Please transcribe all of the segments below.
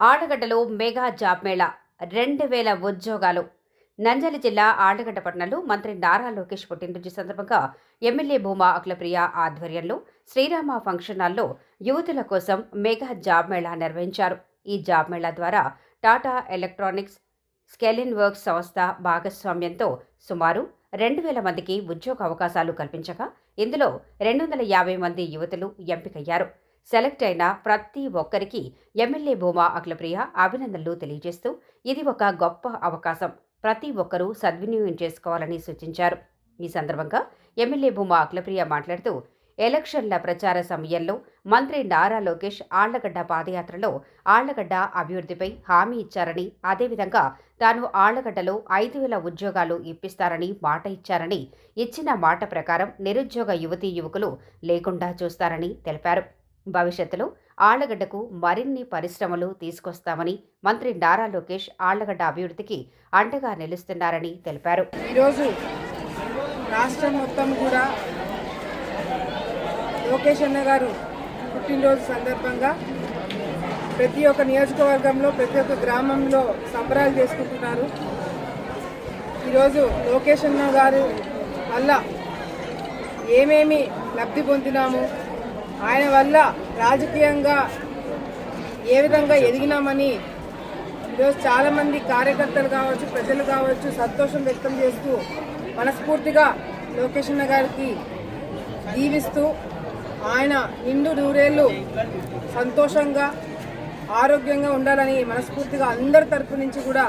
ఆడగడ్డలో mega job Mela రెండు వేల ఉద్యోగాలు. నంజలి జిల్లా ఆడగడ్డ పట్టణంలో మంత్రి నారా లోకేష్ పుట్టినరోజు సందర్భంగా ఎమ్మెల్యే భూమా అఖిలప్రియ ఆధ్వర్యంలో శ్రీరామ ఫంక్షన్ హాల్లో యువతుల కోసం మెగా జాబ్ మేళా నిర్వహించారు. ఈ జాబ్ మేళా ద్వారా టాటా ఎలక్ట్రానిక్స్ స్కెలిన్ వర్క్స్ సంస్థ భాగస్వామ్యంతో సుమారు రెండు వేల మందికి ఉద్యోగ అవకాశాలు కల్పించగా ఇందులో రెండు వందల యాభై మంది యువతులు ఎంపికయ్యారు. సెలెక్ట్ అయిన ప్రతి ఒక్కరికి ఎమ్మెల్యే భూమా అఖిలప్రియ అభినందనలు తెలియజేస్తూ ఇది ఒక గొప్ప అవకాశం. ప్రతి ఒక్కరూ సద్వినియోగం చేసుకోవాలని సూచించారు. ఈ సందర్భంగా ఎమ్మెల్యే భూమా అఖిలప్రియ మాట్లాడుతూ ఎలక్షన్ల ప్రచార సమయంలో మంత్రి నారా లోకేష్ ఆళ్ళగడ్డ పాదయాత్రలో ఆళ్ళగడ్డ అభివృద్ధిపై హామీ ఇచ్చారని అదేవిధంగా తాను ఆళ్ళగడ్డలో ఐదు వేల ఉద్యోగాలు ఇప్పిస్తారని మాట ఇచ్చారని ఇచ్చిన మాట ప్రకారం నిరుద్యోగ యువతీ యువకులు లేకుండా చూస్తారని తెలిపారు. భవిష్యత్తులో ఆళ్ళగడ్డకు మరిన్ని పరిశ్రమలు తీసుకొస్తామని మంత్రి నారా లోకేష్ ఆళ్ళగడ్డ అభివృద్ధికి అండగా నిలుస్తున్నారని తెలిపారు. ఈరోజు రాష్ట్రం మొత్తం కూడా లోకేష్ అన్న గారు పుట్టినరోజు సందర్భంగా ప్రతి ఒక్క నియోజకవర్గంలో ప్రతి ఒక్క గ్రామంలో సంబరాలు చేసుకుంటున్నారు. ఈరోజు లోకేష్ అన్న గారు వల్ల ఏమేమి లబ్ధి పొందినాము ఆయన వల్ల రాజకీయంగా ఏ విధంగా ఎదిగినామని ఈరోజు చాలామంది కార్యకర్తలు కావచ్చు ప్రజలు కావచ్చు సంతోషం వ్యక్తం చేస్తూ మనస్ఫూర్తిగా లోకేష్ అన్న గారికి దీవిస్తూ ఆయన నిండు నూరేళ్ళు సంతోషంగా ఆరోగ్యంగా ఉండాలని మనస్ఫూర్తిగా అందరి తరపు నుంచి కూడా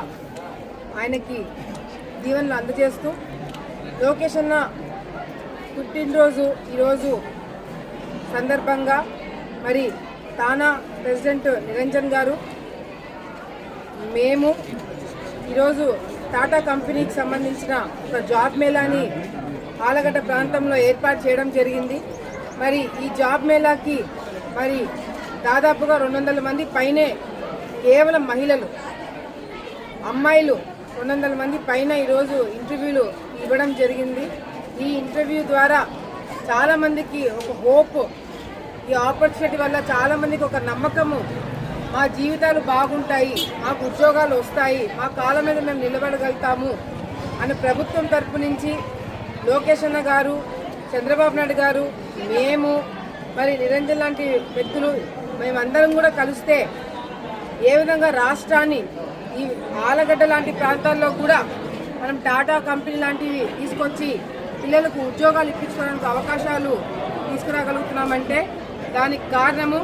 ఆయనకి దీవెనలు అందజేస్తూ లోకేష్ అన్న పుట్టినరోజు ఈరోజు సందర్భంగా మరి తానా ప్రెసిడెంట్ నిరంజన్ గారు మేము ఈరోజు టాటా కంపెనీకి సంబంధించిన ఒక జాబ్ మేళాని ఆలగడ్డ ప్రాంతంలో ఏర్పాటు చేయడం జరిగింది. మరి ఈ జాబ్ మేళాకి మరి దాదాపుగా రెండు వందల మంది పైనే కేవలం మహిళలు అమ్మాయిలు రెండు వందల మంది పైన ఈరోజు ఇంటర్వ్యూలు ఇవ్వడం జరిగింది. ఈ ఇంటర్వ్యూ ద్వారా చాలామందికి ఒక హోప్. ఈ ఆపర్చునిటీ వల్ల చాలామందికి ఒక నమ్మకము. మా జీవితాలు బాగుంటాయి మాకు ఉద్యోగాలు వస్తాయి మా కాళ్ళ మీద మేము నిలబడగలుగుతాము అని ప్రభుత్వం తరపు నుంచి లోకేష్ అన్న గారు చంద్రబాబు నాయుడు గారు మేము మరి నిరంజన్ లాంటి వ్యక్తులు మేమందరం కూడా కలిస్తే ఏ విధంగా రాష్ట్రాన్ని ఈ ఆలగడ్డ లాంటి ప్రాంతాల్లో కూడా మనం టాటా కంపెనీ లాంటివి తీసుకొచ్చి పిల్లలకు ఉద్యోగాలు ఇప్పించుకోవడానికి అవకాశాలు తీసుకురాగలుగుతున్నామంటే దానికి కారణము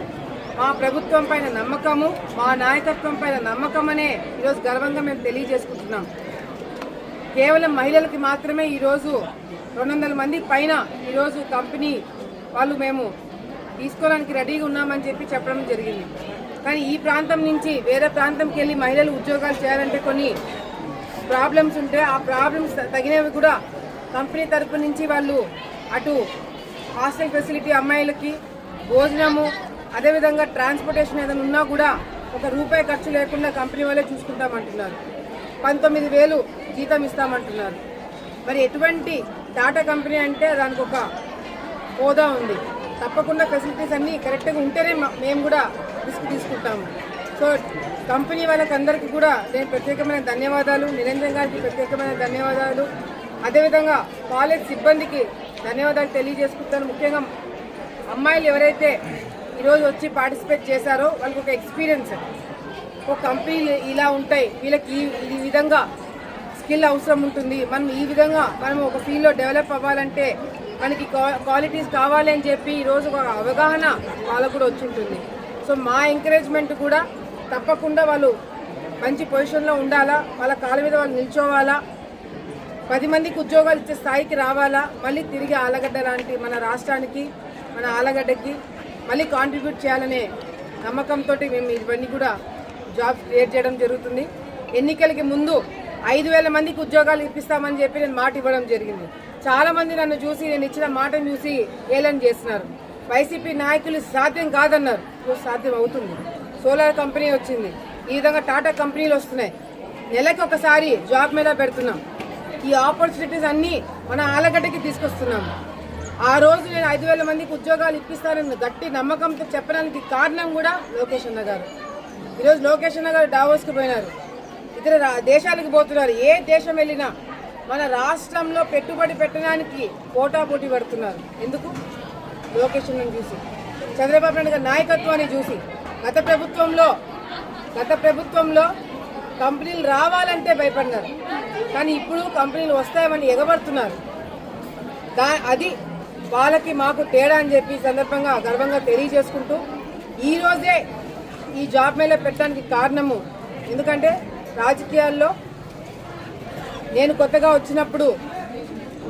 మా ప్రభుత్వం పైన నమ్మకము మా నాయకత్వం పైన నమ్మకమనే ఈరోజు గర్వంగా మేము తెలియజేసుకుంటున్నాం. కేవలం మహిళలకి మాత్రమే ఈరోజు రెండు వందల మంది పైన ఈరోజు కంపెనీ వాళ్ళు మేము తీసుకోవడానికి రెడీగా ఉన్నామని చెప్పి చెప్పడం జరిగింది. కానీ ఈ ప్రాంతం నుంచి వేరే ప్రాంతంకి వెళ్ళి మహిళలు ఉద్యోగాలు చేయాలంటే కొన్ని ప్రాబ్లమ్స్ ఉంటే ఆ ప్రాబ్లమ్స్ తగినవి కూడా కంపెనీ తరపు నుంచి వాళ్ళు అటు హాస్టల్ ఫెసిలిటీ అమ్మాయిలకి భోజనము అదేవిధంగా ట్రాన్స్పోర్టేషన్ ఏదైనా ఉన్నా కూడా ఒక రూపాయి ఖర్చు లేకుండా కంపెనీ వాళ్ళే చూసుకుంటామంటున్నారు. పంతొమ్మిది వేలు జీతం ఇస్తామంటున్నారు. మరి ఎటువంటి టాటా కంపెనీ అంటే దానికి ఒక హోదా ఉంది. తప్పకుండా ఫెసిలిటీస్ అన్నీ కరెక్ట్గా ఉంటేనే మేము కూడా రిస్క్ తీసుకుంటాము. సో కంపెనీ వాళ్ళకందరికీ కూడా నేను ప్రత్యేకమైన ధన్యవాదాలు. నిరంజన్ గారికి ప్రత్యేకమైన ధన్యవాదాలు. అదేవిధంగా కాలేజ్ సిబ్బందికి ధన్యవాదాలు తెలియజేసుకుంటాను. ముఖ్యంగా అమ్మాయిలు ఎవరైతే ఈరోజు వచ్చి పార్టిసిపేట్ చేశారో వాళ్ళకి ఒక ఎక్స్పీరియన్స్ ఒక కంపెనీలు ఇలా ఉంటాయి. వీళ్ళకి ఈ ఈ విధంగా స్కిల్ అవసరం ఉంటుంది. మనం ఈ విధంగా మనం ఒక ఫీల్డ్లో డెవలప్ అవ్వాలంటే మనకి క్వాలిటీస్ కావాలి అని చెప్పి ఈరోజు ఒక అవగాహన వాళ్ళకు కూడా వచ్చి ఉంటుంది. సో మా ఎంకరేజ్మెంట్ కూడా తప్పకుండా వాళ్ళు మంచి పొజిషన్లో ఉండాలా? వాళ్ళ కాళ్ళ మీద వాళ్ళు నిల్చోవాలా? పది మందికి ఉద్యోగాలు ఇచ్చే స్థాయికి రావాలా? మళ్ళీ తిరిగి ఆలగడ్డ లాంటి మన రాష్ట్రానికి మన ఆలగడ్డకి మళ్ళీ కాంట్రిబ్యూట్ చేయాలనే నమ్మకంతో మేము ఇవన్నీ కూడా జాబ్స్ క్రియేట్ చేయడం జరుగుతుంది. ఎన్నికలకి ముందు ఐదు వేల మందికి ఉద్యోగాలు ఇప్పిస్తామని చెప్పి నేను మాట ఇవ్వడం జరిగింది. చాలామంది నన్ను చూసి నేను ఇచ్చిన మాటను చూసి ఏలన్ చేస్తున్నారు. వైసీపీ నాయకులు సాధ్యం కాదన్నారు. సాధ్యం అవుతుంది. సోలార్ కంపెనీ వచ్చింది. ఈ విధంగా టాటా కంపెనీలు వస్తున్నాయి. నెలకి ఒకసారి జాబ్ మీద పెడుతున్నాం. ఈ ఆపర్చునిటీస్ అన్నీ మన ఆలగడ్డకి తీసుకొస్తున్నాం. ఆ రోజు నేను ఐదు వేల మందికి ఉద్యోగాలు ఇప్పిస్తానని గట్టి నమ్మకంతో చెప్పడానికి కారణం కూడా లోకేష్ అన్న గారు. ఈరోజు లోకేష్ అన్న గారు డావోస్కి పోయినారు. ఇతర దేశాలకు పోతున్నారు. ఏ దేశం వెళ్ళినా మన రాష్ట్రంలో పెట్టుబడి పెట్టడానికి పోటా పోటీ పడుతున్నారు. ఎందుకు? లోకేష్ అన్నను చూసి. చంద్రబాబు నాయుడు గారి నాయకత్వాన్ని చూసి. గత ప్రభుత్వంలో గత ప్రభుత్వంలో కంపెనీలు రావాలంటే భయపడినారు. కానీ ఇప్పుడు కంపెనీలు వస్తాయని ఎగబడుతున్నారు. దా అది వాళ్ళకి మాకు తేడా అని చెప్పి సందర్భంగా గర్వంగా తెలియజేసుకుంటూ ఈరోజే ఈ జాబ్ మేళ పెట్టడానికి కారణము ఎందుకంటే రాజకీయాల్లో నేను కొత్తగా వచ్చినప్పుడు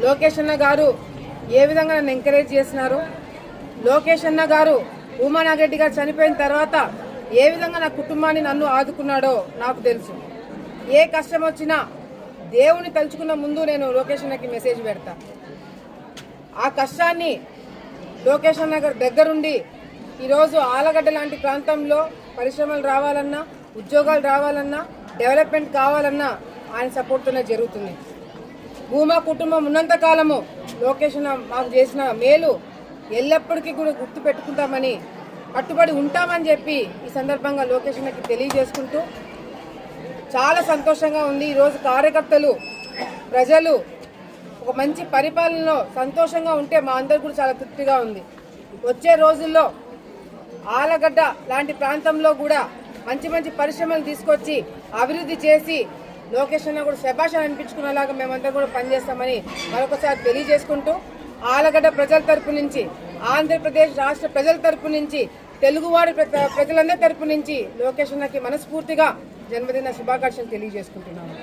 లోకేష్ అన్న గారు ఏ విధంగా నన్ను ఎంకరేజ్ చేసినారు లోకేష్ అన్న గారు ఉమానాగరెడ్డి గారు చనిపోయిన తర్వాత ఏ విధంగా నా కుటుంబాన్ని నన్ను ఆదుకున్నాడో నాకు తెలుసు. ఏ కష్టం వచ్చినా దేవుని తలుచుకున్న ముందు నేను లోకేష్ అన్నకి మెసేజ్ పెడతా. ఆ కష్టాన్ని లోకేష్ అన్న దగ్గరుండి ఈరోజు ఆలగడ్డ లాంటి ప్రాంతంలో పరిశ్రమలు రావాలన్నా ఉద్యోగాలు రావాలన్నా డెవలప్మెంట్ కావాలన్నా ఆయన సపోర్ట్తోనే జరుగుతుంది. భూమా కుటుంబం ఉన్నంత కాలము లోకేష్ అన్న మాకు చేసిన మేలు ఎల్లప్పటికీ కూడా గుర్తు పెట్టుకుంటామని కట్టుబడి ఉంటామని చెప్పి ఈ సందర్భంగా లోకేష్ అన్నకి తెలియజేసుకుంటూ చాలా సంతోషంగా ఉంది. ఈరోజు కార్యకర్తలు ప్రజలు ఒక మంచి పరిపాలనలో సంతోషంగా ఉంటే మా అందరు కూడా చాలా తృప్తిగా ఉంది. వచ్చే రోజుల్లో ఆలగడ్డ లాంటి ప్రాంతంలో కూడా మంచి మంచి పరిశ్రమలు తీసుకొచ్చి అభివృద్ధి చేసి లోకేష్ అన్న కూడా శభాష అనిపించుకునేలాగా మేమంతా కూడా పనిచేస్తామని మరొకసారి తెలియజేసుకుంటూ ఆలగడ్డ ప్రజల తరపు నుంచి ఆంధ్రప్రదేశ్ రాష్ట్ర ప్రజల తరపు నుంచి తెలుగువాడి ప్ర- ప్రజలందరి తరపు నుంచి లోకేష్ అన్నకి మనస్ఫూర్తిగా జన్మదిన శుభాకాంక్షలు తెలియజేసుకుంటున్నాము